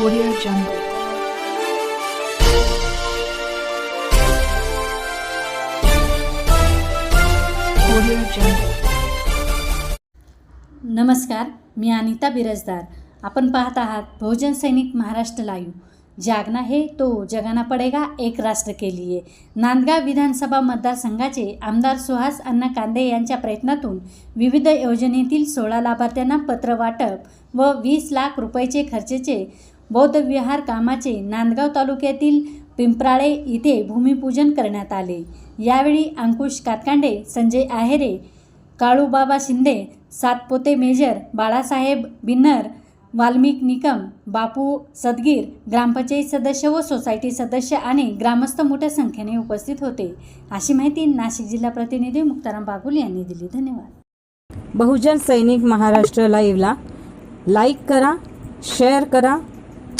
Audio Jungle. Audio Jungle. नमस्कार मी अनिता बिरजदार आपण पाहत आहात बहुजन सैनिक महाराष्ट्र लाईव्ह जागना हे तो जगाना पडेगा एक राष्ट्र के लिए नांदगाव विधानसभा मतदारसंघाचे आमदार सुहास अण्णा कांदे यांच्या प्रयत्नातून विविध योजनेतील सोळा लाभार्थ्यांना पत्र वाटप व वीस लाख रुपयाचे खर्चेचे बौद्ध विहार कामाचे नांदगाव तालुक्यातील पिंपराळे इथे भूमिपूजन करण्यात आले. यावेळी अंकुश कातकांडे संजय आहेरे काळूबाबा शिंदे सातपोते मेजर बाळासाहेब बिन्नर वाल्मिक निकम बापू सदगीर ग्रामपंचायत सदस्य व सोसायटी सदस्य आणि ग्रामस्थ मोठ्या संख्येने उपस्थित होते. अशी माहिती नाशिक जिल्हा प्रतिनिधी मुक्ताराम बागुल यांनी दिली. धन्यवाद. बहुजन सैनिक महाराष्ट्र लाईव्हला लाईक करा शेअर करा